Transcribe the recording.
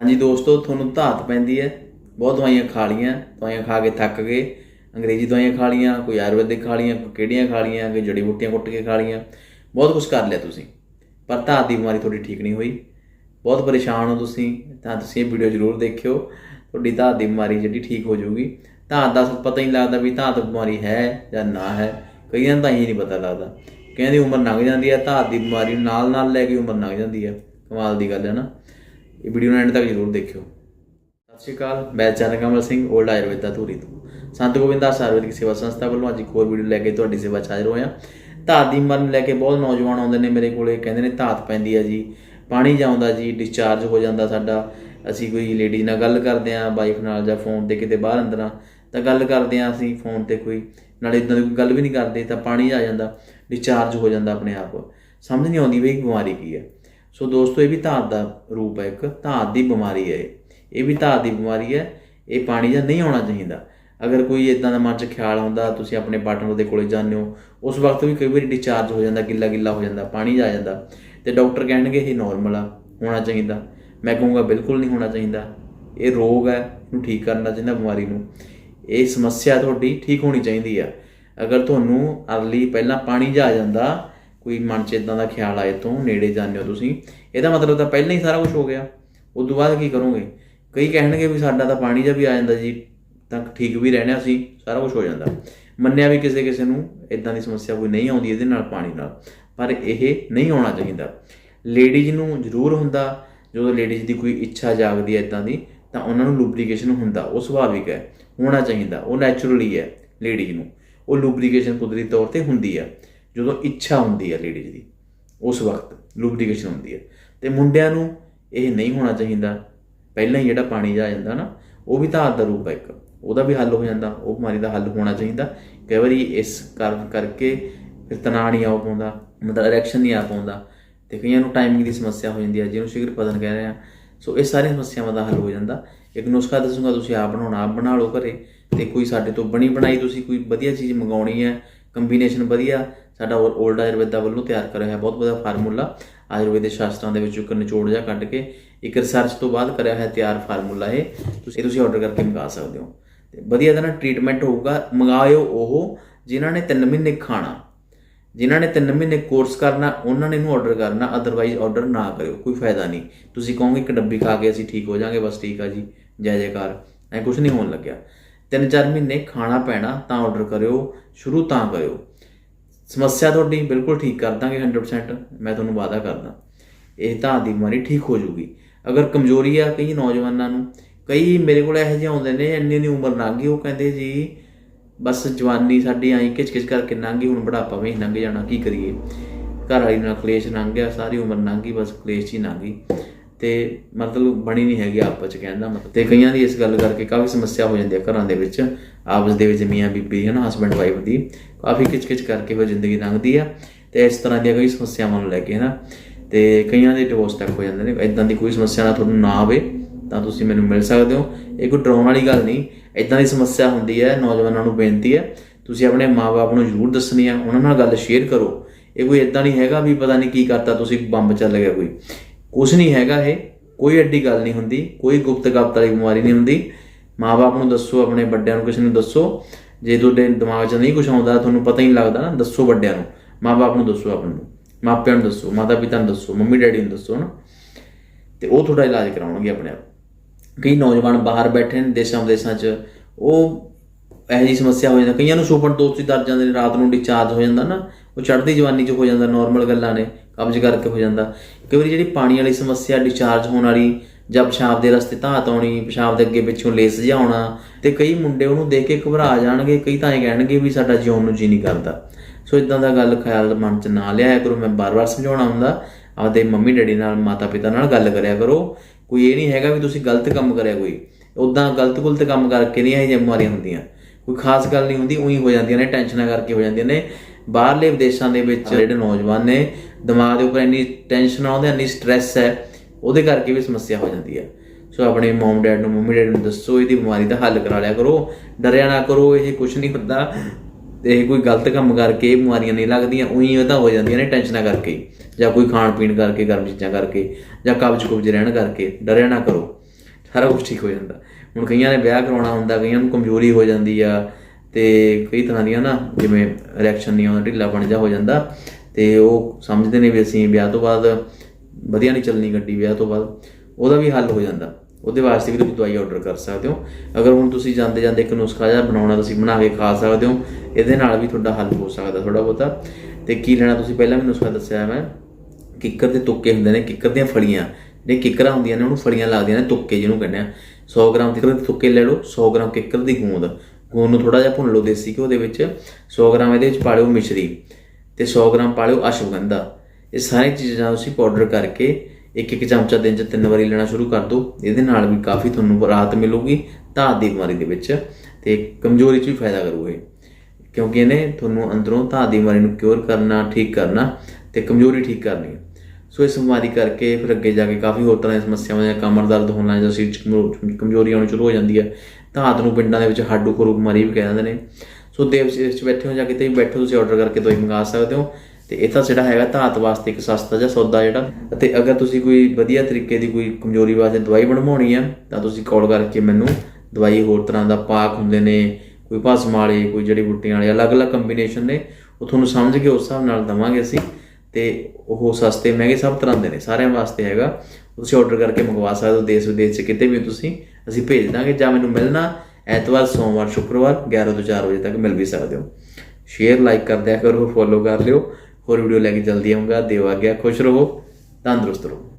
ਹਾਂਜੀ ਦੋਸਤੋ, ਤੁਹਾਨੂੰ ਧਾਤ ਪੈਂਦੀ ਹੈ। ਬਹੁਤ ਦਵਾਈਆਂ ਖਾ ਲੀਆਂ ਦਵਾਈਆਂ ਖਾ ਕੇ ਥੱਕ ਗਏ। ਅੰਗਰੇਜ਼ੀ ਦਵਾਈਆਂ ਖਾ ਲੀਆਂ ਕੋਈ ਆਯੁਰਵੈਦਿਕ ਖਾ ਲੀਆਂ ਕੋਈ ਕਿਹੜੀਆਂ ਖਾ ਲੀਆਂ ਕੋਈ ਜੜੀ ਬੂਟੀਆਂ ਕੁੱਟ ਕੇ ਖਾ ਲੀਆਂ ਬਹੁਤ ਕੁਝ ਕਰ ਲਿਆ ਤੁਸੀਂ। ਪਰ ਧਾਤ ਦੀ ਬਿਮਾਰੀ ਤੁਹਾਡੀ ਠੀਕ ਨਹੀਂ ਹੋਈ। ਬਹੁਤ ਪਰੇਸ਼ਾਨ ਹੋ ਤੁਸੀਂ। ਤਾਂ ਤੁਸੀਂ ਇਹ ਵੀਡੀਓ ਜ਼ਰੂਰ ਦੇਖਿਓ। ਤੁਹਾਡੀ ਧਾਤ ਦੀ ਬਿਮਾਰੀ ਜਿਹੜੀ ਠੀਕ ਹੋ ਜਾਊਗੀ। ਧਾਤ ਦਾ ਪਤਾ ਹੀ ਨਹੀਂ ਲੱਗਦਾ ਵੀ ਧਾਤ ਬਿਮਾਰੀ ਹੈ ਜਾਂ ਨਾ ਹੈ। ਕਈਆਂ ਦਾ ਤਾਂ ਹੀ ਨਹੀਂ ਪਤਾ ਲੱਗਦਾ। ਕਹਿੰਦੀ ਉਮਰ ਲੰਘ ਜਾਂਦੀ ਹੈ, ਧਾਤ ਦੀ ਬਿਮਾਰੀ ਨਾਲ ਨਾਲ ਲੈ ਕੇ ਉਮਰ ਲੰਘ ਜਾਂਦੀ ਹੈ। ਕਮਾਲ ਦੀ ਗੱਲ ਹੈ ਨਾ। ਇਹ ਵੀਡੀਓ ਨੂੰ ਐਂਡ ਤੱਕ ਜ਼ਰੂਰ ਦੇਖਿਓ। ਸਤਿ ਸ਼੍ਰੀ ਅਕਾਲ, ਮੈਂ ਚਰਨ ਕਮਲ ਸਿੰਘ 올ਡ ਆਯੁਰਵੇਦਾ ਧੂਰੀ ਤੋਂ ਸੰਤ ਗੋਬਿੰਦਾਸ ਆਯੁਰਵੈਦਿਕ ਸੇਵਾ ਸੰਸਥਾ ਵੱਲੋਂ ਅੱਜ ਇੱਕ ਹੋਰ ਵੀਡੀਓ ਲੈ ਕੇ ਤੁਹਾਡੀ ਸੇਵਾ 'ਚ ਹਾਜ਼ਰ ਹੋਇਆ ਧਾਤ ਦੀ ਮਰਨ ਲੈ ਕੇ ਬਹੁਤ ਨੌਜਵਾਨ ਆਉਂਦੇ ਨੇ ਮੇਰੇ ਕੋਲੇ, ਕਹਿੰਦੇ ਨੇ ਧਾਤ ਪੈਂਦੀ ਆ ਜੀ, ਪਾਣੀ ਜਾਉਂਦਾ ਜੀ ਡਿਸਚਾਰਜ ਹੋ ਜਾਂਦਾ ਸਾਡਾ। ਅਸੀਂ ਕੋਈ ਲੇਡੀ ਨਾਲ ਗੱਲ ਕਰਦੇ ਆਂ ਵਾਈਫ ਨਾਲ ਜਾਂ ਫੋਨ ਤੇ ਕਿਤੇ ਬਾਹਰ ਅੰਦਰਾਂ ਤਾਂ ਗੱਲ ਕਰਦੇ ਆਂ ਅਸੀਂ ਫੋਨ ਤੇ ਕੋਈ, ਨਾਲੇ ਇਦਾਂ ਦੀ ਕੋਈ ਗੱਲ ਵੀ ਨਹੀਂ ਕਰਦੇ, ਤਾਂ ਪਾਣੀ ਆ ਜਾਂਦਾ ਡਿਸਚਾਰਜ ਹੋ ਜਾਂਦਾ ਆਪਣੇ ਆਪ। ਸਮਝ ਨਹੀਂ ਆਉਂਦੀ ਵੀ ਇਹ ਬਿਮਾਰੀ ਕੀ ਹੈ ਸੋ ਦੋਸਤੋ, ਇਹ ਵੀ ਧਾਤ ਦਾ ਰੂਪ ਹੈ ਇੱਕ। ਧਾਤ ਦੀ ਬਿਮਾਰੀ ਹੈ ਇਹ। ਇਹ ਵੀ ਧਾਤ ਦੀ ਬਿਮਾਰੀ ਹੈ। ਇਹ ਪਾਣੀ ਜਾਂ ਨਹੀਂ ਆਉਣਾ ਚਾਹੀਦਾ। ਅਗਰ ਕੋਈ ਇਦਾਂ ਦਾ ਮਨ 'ਚ ਖਿਆਲ ਆਉਂਦਾ, ਤੁਸੀਂ ਆਪਣੇ ਪਾਰਟਨਰ ਦੇ ਕੋਲੇ ਜਾਂਦੇ ਹੋ, ਉਸ ਵਕਤ ਵੀ ਕਈ ਵਾਰੀ ਡਿਸਚਾਰਜ ਹੋ ਜਾਂਦਾ ਗਿੱਲਾ ਗਿੱਲਾ ਹੋ ਜਾਂਦਾ, ਪਾਣੀ ਜਾ ਜਾਂਦਾ। ਤੇ ਡਾਕਟਰ ਕਹਿਣਗੇ ਇਹ ਨਾਰਮਲ ਆ, ਹੋਣਾ ਚਾਹੀਦਾ। ਮੈਂ ਕਹੂੰਗਾ ਬਿਲਕੁਲ ਨਹੀਂ ਹੋਣਾ ਚਾਹੀਦਾ। ਇਹ ਰੋਗ ਹੈ, ਇਹਨੂੰ ਠੀਕ ਕਰਨਾ ਚਾਹੀਦਾ ਬਿਮਾਰੀ ਨੂੰ। ਇਹ ਸਮੱਸਿਆ ਤੁਹਾਡੀ ਠੀਕ ਹੋਣੀ ਚਾਹੀਦੀ ਆ। ਅਗਰ ਤੁਹਾਨੂੰ ਅਰਲੀ ਪਹਿਲਾਂ ਪਾਣੀ ਜਾ ਜਾਂਦਾ ਕੋਈ ਮਨ 'ਚ ਇਦਾਂ ਦਾ ਖਿਆਲ ਆਏ ਤੋਂ ਨੇੜੇ ਜਾਂਦੇ ਹੋ ਤੁਸੀਂ। ਇਹਦਾ ਮਤਲਬ ਤਾਂ ਪਹਿਲਾਂ ਹੀ ਸਾਰਾ ਕੁਝ ਹੋ ਗਿਆ। ਉਸ ਤੋਂ ਬਾਅਦ ਕੀ ਕਰੋਗੇ? ਕਈ ਕਹਿਣਗੇ ਵੀ ਸਾਡਾ ਤਾਂ ਪਾਣੀ ਜਾ ਵੀ ਆ ਜਾਂਦਾ ਜੀ, ਤਾਂ ਠੀਕ ਵੀ ਰਹਿਣਾ ਸੀ, ਸਾਰਾ ਕੁਝ ਹੋ ਜਾਂਦਾ। ਮੰਨਿਆ ਵੀ ਕਿਸੇ ਕਿਸੇ ਨੂੰ ਇਦਾਂ ਦੀ ਸਮੱਸਿਆ ਕੋਈ ਨਹੀਂ ਆਉਂਦੀ ਇਹਦੇ ਨਾਲ, ਪਾਣੀ ਨਾਲ। ਪਰ ਇਹ ਨਹੀਂ ਆਉਣਾ ਚਾਹੀਦਾ। ਲੇਡੀਜ਼ ਨੂੰ ਜ਼ਰੂਰ ਹੁੰਦਾ, ਜਦੋਂ ਲੇਡੀਜ਼ ਦੀ ਕੋਈ ਇੱਛਾ ਜਾਗਦੀ ਹੈ ਇਦਾਂ ਦੀ, ਤਾਂ ਉਹਨਾਂ ਨੂੰ ਲੂਬਰੀਕੇਸ਼ਨ ਹੁੰਦਾ, ਉਹ ਸੁਭਾਵਿਕ ਹੈ, ਹੋਣਾ ਚਾਹੀਦਾ, ਉਹ ਨੈਚੁਰਲੀ ਹੈ ਲੇਡੀਜ਼ ਨੂੰ। ਉਹ ਲੂਬਰੀਕੇਸ਼ਨ ਕੁਦਰਤੀ ਤੌਰ ਤੇ ਹੁੰਦੀ ਹੈ। ਜਦੋਂ ਇੱਛਾ ਹੁੰਦੀ ਹੈ ਲੇਡੀਜ਼ ਦੀ, ਉਸ ਵਕਤ ਲੂਬਰੀਕੇਸ਼ਨ ਹੁੰਦੀ ਹੈ। ਤੇ ਮੁੰਡਿਆਂ ਨੂੰ ਇਹ ਨਹੀਂ ਹੋਣਾ ਚਾਹੀਦਾ। ਪਹਿਲਾਂ ਹੀ ਜਿਹੜਾ ਪਾਣੀ ਜਾ ਜਾਂਦਾ ਨਾ, ਉਹ ਵੀ ਧਾਰ ਦਾ ਰੂਪ ਹੈ ਇੱਕ। ਉਹਦਾ ਵੀ ਹੱਲ ਹੋ ਜਾਂਦਾ, ਉਹ ਬਿਮਾਰੀ ਦਾ ਹੱਲ ਹੋਣਾ ਚਾਹੀਦਾ। ਕਈ ਵਾਰੀ ਇਸ ਕਾਰਨ ਕਰਕੇ ਫਿਰ ਤਣਾਅ ਨਹੀਂ ਆ ਪਾਉਂਦਾ, ਮਤਲਬ ਇਰੈਕਸ਼ਨ ਨਹੀਂ ਆ ਪਾਉਂਦਾ। ਤੇ ਕਈਆਂ ਨੂੰ ਟਾਈਮਿੰਗ ਦੀ ਸਮੱਸਿਆ ਹੋ ਜਾਂਦੀ ਹੈ, ਜਿਹਨੂੰ ਸ਼ੀਘਰ ਪਤਨ ਕਹਿ ਰਹੇ ਆ। ਸੋ ਇਹ ਸਾਰੀਆਂ ਸਮੱਸਿਆਵਾਂ ਦਾ ਹੱਲ ਹੋ ਜਾਂਦਾ। ਇੱਕ ਨੁਸਖਾ ਦੱਸੂਗਾ, ਤੁਸੀਂ ਆਪ ਬਣਾਉਣਾ, ਆਪ ਬਣਾ ਲਓ ਘਰੇ। ਤੇ ਕੋਈ ਸਾਡੇ ਤੋਂ ਬਣੀ ਬਣਾਈ ਤੁਸੀਂ, ਕੋਈ ਵਧੀਆ ਚੀਜ਼ ਮੰਗਾਉਣੀ ਹੈ ਕੰਬੀਨੇਸ਼ਨ ਵਧੀਆ ਸਾਡਾ 올ਡ ਆਯੁਰਵੇਦਾ ਵੱਲੋਂ ਤਿਆਰ ਕਰਿਆ ਹੈ ਬਹੁਤ ਵਧੀਆ ਫਾਰਮੂਲਾ ਆਯੁਰਵੇਦਿਕ ਸ਼ਾਸਤਰਾਂ ਦੇ ਵਿੱਚੋਂ ਇੱਕ ਨਿਚੋੜ ਜਿਹਾ ਕੱਢ ਕੇ ਇੱਕ ਰਿਸਰਚ ਤੋਂ ਬਾਅਦ ਕਰਿਆ ਹੈ ਤਿਆਰ ਫਾਰਮੂਲਾ ਇਹ। ਤੁਸੀਂ ਤੁਸੀਂ ਆਰਡਰ ਕਰਕੇ ਮੰਗਾ ਸਕਦੇ ਹੋ। ਤੇ ਵਧੀਆ ਦਾ ਨਾ ਟ੍ਰੀਟਮੈਂਟ ਹੋਊਗਾ, ਮੰਗਾਇਓ ਉਹ ਜਿਨ੍ਹਾਂ ਨੇ 3 ਮਹੀਨੇ ਖਾਣਾ, ਜਿਨ੍ਹਾਂ ਨੇ 3 ਮਹੀਨੇ ਕੋਰਸ ਕਰਨਾ, ਉਹਨਾਂ ਨੇ ਇਹਨੂੰ ਆਰਡਰ ਕਰਨਾ ਅਦਰਵਾਈਜ਼ ਆਰਡਰ ਨਾ ਕਰਿਓ, ਕੋਈ ਫਾਇਦਾ ਨਹੀਂ। ਤੁਸੀਂ ਕਹੋਗੇ ਇੱਕ ਡੱਬੀ ਖਾ ਕੇ ਅਸੀਂ ਠੀਕ ਹੋ ਜਾਾਂਗੇ, ਬਸ ਠੀਕ ਆ ਜੀ, ਜੈ ਜੈਕਾਰ। ਐ ਕੁਝ ਨਹੀਂ ਹੋਣ ਲੱਗਿਆ। 3-4 ਮਹੀਨੇ ਖਾਣਾ ਪੈਣਾ ਤਾਂ ਆਰਡਰ ਕਰਿਓ, ਸ਼ੁਰੂ ਤਾਂ ਕਰਿਓ। ਸਮੱਸਿਆ ਤੁਹਾਡੀ ਬਿਲਕੁਲ ਠੀਕ ਕਰ ਦਾਂਗੇ 100% ਮੈਂ ਤੁਹਾਨੂੰ ਵਾਅਦਾ ਕਰਦਾ, ਇਹ ਤਾਂ ਦੀ ਬਿਮਾਰੀ ਠੀਕ ਹੋ ਜੂਗੀ ਅਗਰ ਕਮਜ਼ੋਰੀ ਆ ਕਈ ਨੌਜਵਾਨਾਂ ਨੂੰ, ਕਈ ਮੇਰੇ ਕੋਲ ਇਹੋ ਜਿਹੇ ਆਉਂਦੇ ਨੇ, ਇੰਨੀ ਇੰਨੀ ਉਮਰ ਲੰਘ ਗਈ, ਉਹ ਕਹਿੰਦੇ ਜੀ, ਬਸ ਜਵਾਨੀ ਸਾਡੀ ਆਈ ਕਿਚ ਕਿਚ ਕਰਕੇ ਲੰਘ ਗਈ, ਹੁਣ ਬੁਢਾਪਾ ਵੀ ਲੰਘ ਜਾਣਾ, ਕੀ ਕਰੀਏ? ਘਰ ਵਾਲੀ ਨਾਲ ਕਲੇਸ਼ ਲੰਘ ਗਿਆ, ਸਾਰੀ ਉਮਰ ਲੰਘ ਗਈ, ਬਸ ਕਲੇਸ਼ ਹੀ ਲੰਘ ਗਈ। ਤੇ ਮਤਲਬ ਬਣੀ ਨਹੀਂ ਹੈਗੀ ਆਪਸ ਚ ਕਹਿੰਦਾ ਮਤਲਬ। ਤੇ ਕਈਆਂ ਦੀ ਇਸ ਗੱਲ ਕਰਕੇ ਕਾਫੀ ਸਮੱਸਿਆ ਹੋ ਜਾਂਦੀ ਹੈ ਘਰਾਂ ਦੇ ਵਿੱਚ। ਆਪਸ ਦੇ ਵਿੱਚ ਮੀਆਂ ਬੀਬੀ ਹੈ ਨਾ ਹਸਬੰਡ ਵਾਈਫ ਦੀ ਕਾਫੀ ਕਿਚ ਕਿਚ ਕਰਕੇ ਉਹ ਜ਼ਿੰਦਗੀ ਲੰਘਦੀ ਆ ਤੇ ਇਸ ਤਰ੍ਹਾਂ ਦੀਆਂ ਕਈ ਸਮੱਸਿਆਵਾਂ ਨੂੰ ਲੈ ਕੇ ਹੈ ਨਾ ਤੇ ਕਈਆਂ ਦੇ ਡਿਵੋਰਸ ਤੱਕ ਹੋ ਜਾਂਦੇ ਨੇ। ਇਦਾਂ ਦੀ ਕੋਈ ਸਮੱਸਿਆ ਨਾ ਤੁਹਾਨੂੰ ਨਾ ਆਵੇ, ਤਾਂ ਤੁਸੀਂ ਮੈਨੂੰ ਮਿਲ ਸਕਦੇ ਹੋ। ਇਹ ਕੋਈ ਡਰਾਉਣ ਵਾਲੀ ਗੱਲ ਨਹੀਂ। ਇਦਾਂ ਦੀ ਸਮੱਸਿਆ ਹੁੰਦੀ ਹੈ ਨੌਜਵਾਨਾਂ ਨੂੰ ਬੇਨਤੀ ਹੈ ਤੁਸੀਂ ਆਪਣੇ ਮਾਪੇ ਨੂੰ ਜ਼ਰੂਰ ਦੱਸਣੀ ਆ, ਉਹਨਾਂ ਨਾਲ ਗੱਲ ਸ਼ੇਅਰ ਕਰੋ। ਇਹ ਕੋਈ ਇਦਾਂ ਨਹੀਂ ਹੈਗਾ ਵੀ ਪਤਾ ਨਹੀਂ ਕੀ ਕਰਤਾ, ਤੁਸੀਂ ਬੰਬ ਚੱਲ ਗਿਆ ਕੋਈ। ਕੁਝ ਨਹੀਂ ਹੈਗਾ ਇਹ, ਕੋਈ ਐਡੀ ਗੱਲ ਨਹੀਂ ਹੁੰਦੀ, ਕੋਈ ਗੁਪਤ ਗਪਤ ਵਾਲੀ ਬਿਮਾਰੀ ਨਹੀਂ ਹੁੰਦੀ। ਮਾਪੇ ਨੂੰ ਦੱਸੋ, ਆਪਣੇ ਵੱਡਿਆਂ ਨੂੰ ਕਿਸੇ ਨੂੰ ਦੱਸੋ। ਜੇ ਤੁਹਾਡੇ ਦਿਮਾਗ 'ਚ ਨਹੀਂ ਕੁਝ ਆਉਂਦਾ, ਤੁਹਾਨੂੰ ਪਤਾ ਹੀ ਨਹੀਂ ਲੱਗਦਾ ਨਾ, ਦੱਸੋ ਵੱਡਿਆਂ ਨੂੰ। ਮਾਪੇ ਨੂੰ ਦੱਸੋ ਆਪਣੇ ਨੂੰ। ਮਾਪਿਆਂ ਨੂੰ ਦੱਸੋ ਮਾਤਾ ਪਿਤਾ ਨੂੰ ਦੱਸੋ, ਮੰਮੀ, ਡੈਡੀ ਨੂੰ ਦੱਸੋ ਨਾ। ਤੇ ਉਹ ਤੁਹਾਡਾ ਇਲਾਜ ਕਰਾਉਣਗੇ ਆਪਣੇ ਆਪ। ਕਈ ਨੌਜਵਾਨ ਬਾਹਰ ਬੈਠੇ ਨੇ ਦੇਸ਼ਾਂ ਵਿਦੇਸ਼ਾਂ 'ਚ। ਉਹ ਇਹੋ ਜਿਹੀ ਸਮੱਸਿਆ ਹੋ ਜਾਂਦੀ, ਕਈਆਂ ਨੂੰ ਸੁਪਨ ਦੋਸਤੀ ਦਰ ਜਾਂਦੇ ਨੇ, ਰਾਤ ਨੂੰ ਡਿਸਚਾਰਜ ਹੋ ਜਾਂਦਾ ਨਾ। ਉਹ ਚੜ੍ਹਦੀ ਜਵਾਨੀ 'ਚ ਹੋ ਜਾਂਦਾ ਨਾਰਮਲ ਗੱਲਾਂ ਨੇ। ਕਬਜ਼ ਕਰਕੇ ਹੋ ਜਾਂਦਾ। ਕਈ ਵਾਰੀ ਜਿਹੜੀ ਪਾਣੀ ਵਾਲੀ ਸਮੱਸਿਆ ਡਿਸਚਾਰਜ ਹੋਣ ਵਾਲੀ ਜਾਂ ਪਿਸ਼ਾਬ ਦੇ ਰਸਤੇ ਧਾਤ ਆਉਣੀ, ਪਿਸ਼ਾਬ ਦੇ ਅੱਗੇ ਪਿੱਛੋਂ ਲੇਸ ਜਿਹਾ ਤੇ ਕਈ ਮੁੰਡੇ ਉਹਨੂੰ ਦੇਖ ਕੇ ਘਬਰਾ ਜਾਣਗੇ, ਕਈ ਤਾਂ ਇਹ ਕਹਿਣਗੇ ਵੀ ਸਾਡਾ ਜਿਉਣ ਨੂੰ ਜੀ ਨਹੀਂ ਕਰਦਾ। ਸੋ ਇਦਾਂ ਦਾ ਗੱਲ ਖਿਆਲ ਮਨ 'ਚ ਨਾ ਲਿਆਇਆ ਕਰੋ, ਮੈਂ ਬਾਰ-ਬਾਰ ਸਮਝਾਉਣਾ ਹੁੰਦਾ। ਆਪਦੇ ਮੰਮੀ ਡੈਡੀ ਨਾਲ ਮਾਤਾ ਪਿਤਾ ਨਾਲ ਗੱਲ ਕਰਿਆ ਕਰੋ। ਕੋਈ ਇਹ ਨਹੀਂ ਹੈਗਾ ਵੀ ਤੁਸੀਂ ਗਲਤ ਕੰਮ ਕਰਿਆ ਕੋਈ। ਉਦਾਂ ਗਲਤ ਗੁਲਤ ਕੰਮ ਕਰਕੇ ਨਹੀਂ ਇਹ ਜਿਹੀਆਂ ਬਿਮਾਰੀਆਂ ਹੁੰਦੀਆਂ। ਕੋਈ ਖਾਸ ਗੱਲ ਨਹੀਂ ਹੁੰਦੀ, ਉਹੀ ਹੋ ਜਾਂਦੀਆਂ ਨੇ, ਟੈਨਸ਼ਨਾਂ ਕਰਕੇ ਹੋ ਜਾਂਦੀਆਂ ਨੇ। ਬਾਹਰਲੇ ਵਿਦੇਸ਼ਾਂ ਦੇ ਵਿੱਚ ਜਿਹੜੇ ਨੌਜਵਾਨ ਨੇ ਦਿਮਾਗ ਦੇ ਉੱਪਰ ਇੰਨੀ ਟੈਨਸ਼ਨ ਆਉਂਦੀ ਇੰਨੀ ਸਟ੍ਰੈਸ ਹੈ, ਉਹਦੇ ਕਰਕੇ ਵੀ ਸਮੱਸਿਆ ਹੋ ਜਾਂਦੀ ਹੈ। ਸੋ ਆਪਣੇ ਮਮ ਡੈਡ ਨੂੰ, ਮੰਮੀ ਡੈਡ ਨੂੰ ਦੱਸੋ, ਇਹਦੀ ਬਿਮਾਰੀ ਦਾ ਹੱਲ ਕਰਾ ਲਿਆ ਕਰੋ। ਡਰਿਆ ਨਾ ਕਰੋ, ਇਹ ਕੁਝ ਨਹੀਂ ਹੁੰਦਾ। ਤੇ ਇਹ ਕੋਈ ਗਲਤ ਕੰਮ ਕਰਕੇ ਇਹ ਬਿਮਾਰੀਆਂ ਨਹੀਂ ਲੱਗਦੀਆਂ, ਉਹੀ ਉਹ ਤਾਂ ਹੋ ਜਾਂਦੀਆਂ ਨੇ ਟੈਨਸ਼ਨਾਂ ਕਰਕੇ। ਜਾਂ ਕੋਈ ਖਾਣ ਪੀਣ ਕਰਕੇ, ਗਰਮ ਚੀਜ਼ਾਂ ਕਰਕੇ, ਜਾਂ ਕਬਜ਼ ਕੁਬਜ਼ ਰਹਿਣ ਕਰਕੇ, ਡਰਿਆ ਨਾ ਕਰੋ। ਸਾਰਾ ਕੁਝ ਠੀਕ ਹੋ ਜਾਂਦਾ। ਹੁਣ ਕਈਆਂ ਨੇ ਵਿਆਹ ਕਰਾਉਣਾ ਹੁੰਦਾ, ਕਈਆਂ ਨੂੰ ਕਮਜ਼ੋਰੀ ਹੋ ਜਾਂਦੀ ਆ, ਤੇ ਕਈ ਤਰ੍ਹਾਂ ਦੀਆਂ ਨਾ, ਜਿਵੇਂ ਰਿਐਕਸ਼ਨ ਨਹੀਂ ਆਉਂਦਾ ਢਿੱਲਾ ਬਣ ਜਾ ਹੋ ਜਾਂਦਾ। ਤੇ ਉਹ ਸਮਝਦੇ ਨੇ ਵੀ ਅਸੀਂ ਵਿਆਹ ਤੋਂ ਬਾਅਦ ਵਧੀਆ ਨਹੀਂ ਚੱਲਣੀ ਗੱਡੀ ਵਿਆਹ ਤੋਂ ਬਾਅਦ, ਉਹਦਾ ਵੀ ਹੱਲ ਹੋ ਜਾਂਦਾ। ਉਹਦੇ ਵਾਸਤੇ ਵੀ ਤੁਸੀਂ ਦਵਾਈ ਆਰਡਰ ਕਰ ਸਕਦੇ ਹੋ। ਅਗਰ ਹੁਣ ਤੁਸੀਂ ਜਾਂਦੇ ਜਾਂਦੇ ਇੱਕ ਨੁਸਖਾ ਜਿਹਾ ਬਣਾਉਣਾ ਤੁਸੀਂ ਬਣਾ ਕੇ ਖਾ ਸਕਦੇ ਹੋ, ਇਹਦੇ ਨਾਲ ਵੀ ਤੁਹਾਡਾ ਹੱਲ ਹੋ ਸਕਦਾ ਥੋੜਾ ਬਹੁਤਾ। ਤੇ ਕੀ ਲੈਣਾ, ਤੁਸੀਂ ਪਹਿਲਾਂ ਵੀ ਨੁਸਖਾ ਦੱਸਿਆ ਮੈਂ, ਕਿੱਕਰ ਦੇ ਤੁੱਕੇ ਹੁੰਦੇ ਨੇ, ਕਿੱਕਰ ਦੀਆਂ ਫਲੀਆਂ। ਜਿਹੜੇ ਕਿੱਕਰਾਂ ਹੁੰਦੀਆਂ ਨੇ, ਉਹਨੂੰ ਫਲੀਆਂ ਲੱਗਦੀਆਂ ਨੇ, ਤੁੱਕੇ ਜਿਹਨੂੰ ਕਹਿੰਦੇ ਆ। 100 ਗ੍ਰਾਮ ਕਿੱਕਰ ਦੇ ਤੁੱਕੇ ਲੈ ਲਓ 100 ਗ੍ਰਾਮ ਕਿੱਕਰ ਦੀ ਗੂੰਦ। ਗੂੰਦ ਨੂੰ ਥੋੜਾ ਜਿਹਾ ਭੁੰਨ ਲਓ ਦੇਸੀ ਘਿਓ ਦੇ ਵਿੱਚ। 100 ਗ੍ਰਾਮ ਇਹਦੇ ਵਿੱਚ ਪਾ ਲਿਓ ਮਿਸ਼ਰੀ। ਤੇ 100 ਗ੍ਰਾਮ ਪਾ ਲਿਓ ਅਸ਼ਵਗੰਧਾ। ਇਹ ਸਾਰੀਆਂ ਚੀਜ਼ਾਂ ਤੁਸੀਂ ਪਾਊਡਰ ਕਰਕੇ ਇੱਕ ਇੱਕ ਚਮਚਾ ਦਿਨ 'ਚ ਤਿੰਨ ਵਾਰੀ ਲੈਣਾ ਸ਼ੁਰੂ ਕਰ ਦਿਓ। ਇਹਦੇ ਨਾਲ ਵੀ ਕਾਫੀ ਤੁਹਾਨੂੰ ਰਾਹਤ ਮਿਲੂਗੀ ਧਾਤ ਦੀ ਬਿਮਾਰੀ ਦੇ ਵਿੱਚ ਤੇ ਕਮਜ਼ੋਰੀ 'ਚ ਵੀ ਫਾਇਦਾ ਕਰੂ ਇਹ। ਕਿਉਂਕਿ ਇਹਨੇ ਤੁਹਾਨੂੰ ਅੰਦਰੋਂ ਧਾਤ ਦੀ ਬਿਮਾਰੀ ਨੂੰ ਕਿਉਰ ਕਰਨਾ, ਠੀਕ ਕਰਨਾ ਤੇ ਕਮਜ਼ੋਰੀ ਠੀਕ ਕਰਨੀ ਸੋ ਇਸ ਬਿਮਾਰੀ ਕਰਕੇ ਫਿਰ ਅੱਗੇ ਜਾ ਕੇ ਕਾਫੀ ਹੋਰ ਤਰ੍ਹਾਂ ਦੀਆਂ ਸਮੱਸਿਆਵਾਂ ਜਾਂ ਕਮਰ ਦਰਦ ਹੋਣਾ ਜਾਂ ਸਿਰ 'ਚ ਕਮਜ਼ੋ- ਕਮਜ਼ੋਰੀ ਆਉਣੀ ਸ਼ੁਰੂ ਹੋ ਜਾਂਦੀ ਹੈ। ਧਾਤ ਨੂੰ ਪਿੰਡਾਂ ਦੇ ਵਿੱਚ ਹਾਡੂ ਖੋਰੂ ਬਿਮਾਰੀ ਵੀ ਕਹਿ ਦਿੰਦੇ ਨੇ। ਸੋ ਦੇਵ ਇਸ 'ਚ ਬੈਠੇ ਹੋ, ਜਾਂ ਕਿਤੇ ਵੀ ਬੈਠੋ, ਤੁਸੀਂ ਆਰਡਰ ਕਰਕੇ ਦਵਾਈ ਮੰਗਾ ਸਕਦੇ ਹੋ। ਤੇ ਇਹ ਤਾਂ ਜਿਹੜਾ ਹੈਗਾ ਧਾਤ ਵਾਸਤੇ ਇੱਕ ਸਸਤਾ ਜਿਹਾ ਸੌਦਾ ਜਿਹੜਾ। ਅਤੇ ਅਗਰ ਤੁਸੀਂ ਕੋਈ ਵਧੀਆ ਤਰੀਕੇ ਦੀ ਕੋਈ ਕਮਜ਼ੋਰੀ ਵਾਸਤੇ ਦਵਾਈ ਬਣਵਾਉਣੀ ਆ, ਤਾਂ ਤੁਸੀਂ ਕਾਲ ਕਰਕੇ ਮੈਨੂੰ ਦਵਾਈ ਹੋਰ ਤਰ੍ਹਾਂ ਦਾ ਪਾਕ ਹੁੰਦੇ ਨੇ, ਕੋਈ ਭਸਮ ਵਾਲੇ, ਕੋਈ ਜੜੀ ਬੂਟੀਆਂ ਵਾਲੇ, ਅਲੱਗ-ਅਲੱਗ ਕੰਬੀਨੇਸ਼ਨ ਨੇ, ਉਹ ਤੁਹਾਨੂੰ ਸਮਝ ਕੇ ਉਸ ਹਿਸਾਬ ਨਾਲ ਦਵਾਂਗੇ ਅਸੀਂ। ਤੇ ਉਹ ਸਸਤੇ, ਮਹਿੰਗੇ ਸਭ ਤਰ੍ਹਾਂ ਦੇ ਨੇ, ਸਾਰਿਆਂ ਵਾਸਤੇ ਹੈਗਾ। ਤੁਸੀਂ ਆਰਡਰ ਕਰਕੇ ਮੰਗਵਾ ਸਕਦੇ ਹੋ ਦੇਸ਼ ਵਿਦੇਸ਼ 'ਚ ਕਿਤੇ ਵੀ ਤੁਸੀਂ, ਅਸੀਂ ਭੇਜ ਦਾਂਗੇ, ਜਾਂ ਮੈਨੂੰ ਮਿਲਣਾ ਐਤਵਾਰ, ਸੋਮਵਾਰ, ਸ਼ੁੱਕਰਵਾਰ 11 ਤੋਂ 4 ਵਜੇ ਤੱਕ ਮਿਲ ਵੀ ਸਕਦੇ ਹੋ। ਸ਼ੇਅਰ ਲਾਈਕ ਕਰ ਦਿਆ ਕਰੋ ਫੋਲੋ ਕਰ ਲਿਓ। ਹੋਰ ਵੀਡੀਓ ਲੈ ਕੇ ਜਲਦੀ ਆਉਂਗਾ ਦਿਓ ਆ ਗਿਆ ਖੁਸ਼ ਰਹੋ, ਤੰਦਰੁਸਤ ਰਹੋ।